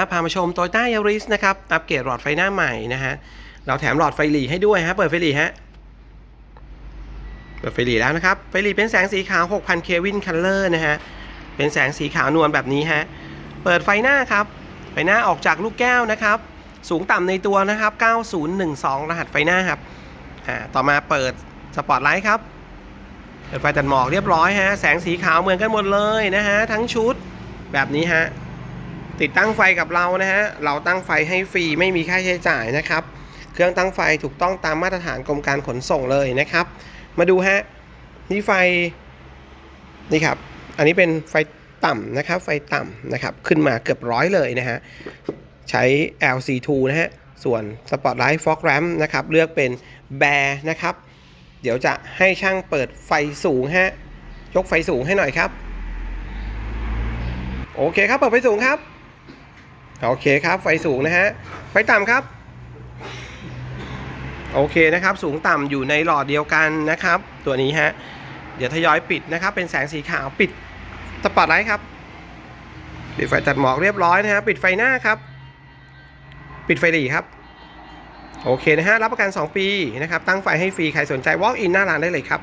ครับพามาชม Toyota Yaris นะครับ อัปเกรดหลอดไฟหน้าใหม่นะฮะ เราแถมหลอดไฟหลีให้ด้วยฮะ เปิดไฟหลีฮะ เปิดไฟหลีแล้วนะครับ ไฟหลีเป็นแสงสีขาว 6,000 เควินคัลเลอร์นะฮะ เป็นแสงสีขาวนวลแบบนี้ฮะ เปิดไฟหน้าครับ ไฟหน้าออกจากลูกแก้วนะครับ สูงต่ำในตัวนะครับ 9012 รหัสไฟหน้าครับ อ่า ต่อมาเปิดสปอตไลท์ครับ เปิดไฟตัดหมอกเรียบร้อยฮะ แสงสีขาวเหมือนกันหมดเลยนะฮะ ทั้งชุดแบบนี้ฮะ ติดตั้งไฟกับเรานะฮะ เราตั้งไฟให้ฟรีไม่มีค่าใช้จ่ายนะครับ เครื่องตั้งไฟถูกต้องตามมาตรฐานกรมการขนส่งเลยนะครับ มาดูฮะ นี่ไฟ นี่ครับ อันนี้เป็นไฟต่ำนะครับ ไฟต่ำนะครับ ขึ้นมาเกือบร้อยเลยนะฮะ ใช้ LC2 นะฮะ ส่วน Spotlight Fog Lamp นะครับ เลือกเป็น Bear นะครับ เดี๋ยวจะให้ช่างเปิดไฟสูงฮะ ยกไฟสูงให้หน่อยครับ โอเคครับ เปิดไฟสูงครับ โอเคครับ ไฟสูงนะฮะ ไฟต่ำครับ โอเคนะครับ สูงต่ำอยู่ในหลอดเดียวกันนะครับ ตัวนี้ฮะ เดี๋ยวทยอยปิดนะครับ เป็นแสงสีขาวปิดสปอตไลท์ครับ ปิดไฟตัดหมอกเรียบร้อยนะฮะ ปิดไฟหน้าครับ ปิดไฟหลีครับ โอเคนะฮะ รับประกัน 2 ปีนะครับ ตั้งไฟให้ฟรี ใครสนใจ walk in หน้าร้านได้เลยครับ